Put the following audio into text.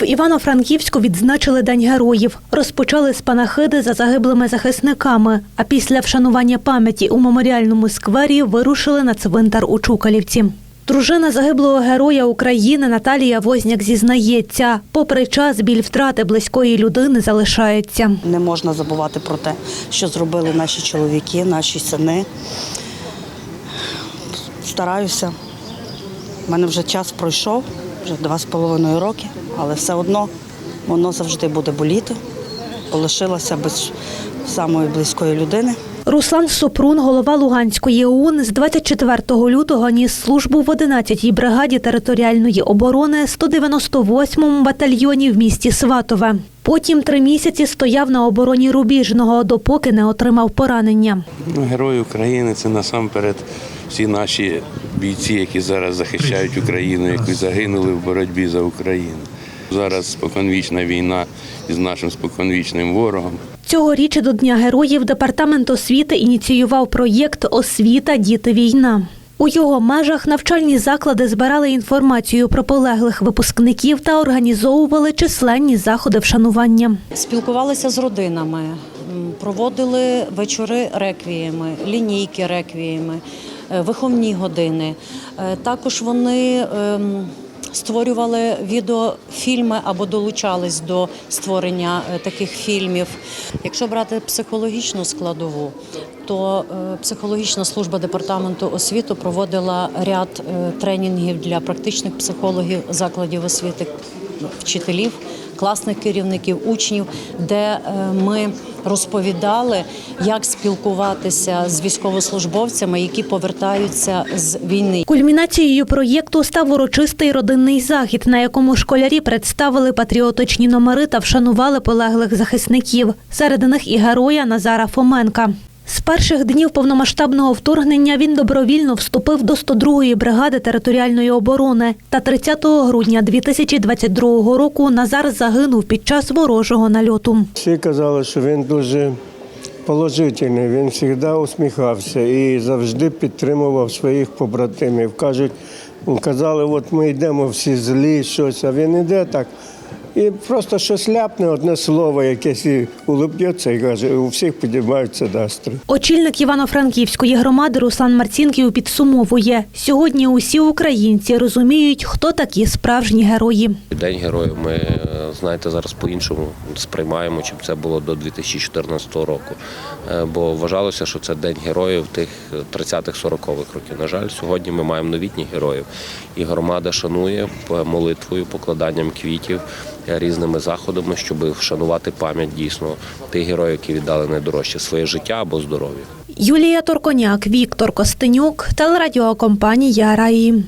В Івано-Франківську відзначили День героїв. Розпочали з панахиди за загиблими захисниками. А після вшанування пам'яті у меморіальному сквері вирушили на цвинтар у Чукалівці. Дружина загиблого героя України Наталія Возняк зізнається, попри час біль втрати близької людини залишається. Не можна забувати про те, що зробили наші чоловіки, наші сини. Стараюся. У мене вже час пройшов, вже два з половиною роки, але все одно воно завжди буде боліти. Полишилася без самої близької людини. Руслан Супрун, голова Луганської ОУН, з 24 лютого ніс службу в 11-й бригаді територіальної оборони 198-му батальйоні в місті Сватове. Потім три місяці стояв на обороні Рубіжного, допоки не отримав поранення. Герої України це насамперед всі наші бійці, які зараз захищають Україну, які загинули в боротьбі за Україну. Зараз споконвічна війна із нашим споконвічним ворогом. Цьогоріч до Дня героїв департамент освіти ініціював проєкт Освіта Діти війна. У його межах навчальні заклади збирали інформацію про полеглих випускників та організовували численні заходи вшанування. Спілкувалися з родинами, проводили вечори реквієми, лінійки реквієми, е, виховні години. Е, Також вони ем, створювали відеофільми або долучались до створення е, таких фільмів. Якщо брати психологічну складову, то е, психологічна служба департаменту освіти проводила ряд е, тренінгів для практичних психологів закладів освіти, вчителів, класних керівників, учнів, де е, ми розповідали, як спілкуватися з військовослужбовцями, які повертаються з війни. Кульмінацією проєкту став урочистий родинний захід, на якому школярі представили патріотичні номери та вшанували полеглих захисників. Серед них і героя Назара Фоменка. З перших днів повномасштабного вторгнення він добровільно вступив до 102-ї бригади територіальної оборони. Та 30 грудня 2022 року Назар загинув під час ворожого нальоту. Всі казали, що він дуже положительний, він завжди усміхався і завжди підтримував своїх побратимів. Кажуть, казали, от ми йдемо всі злі, щось, а він іде так. І просто щось ляпне одне слово, якесь і улыбнеться і каже, у всіх підіймаються настрій. Очільник Івано-Франківської громади Руслан Марцінків підсумовує: сьогодні усі українці розуміють, хто такі справжні герої. День героїв ми е, знаєте зараз по-іншому сприймаємо, чим це було до 2014 року. Е, Бо вважалося, що це день героїв тих 30-х, 40-х років. На жаль, сьогодні ми маємо новітніх героїв, і громада шанує молитвою, покладанням квітів, різними заходами, щоб вшанувати пам'ять дійсно тих героїв, які віддали найдорожче своє життя або здоров'я. Юлія Торконяк, Віктор Костенюк, телерадіокомпанія Раї.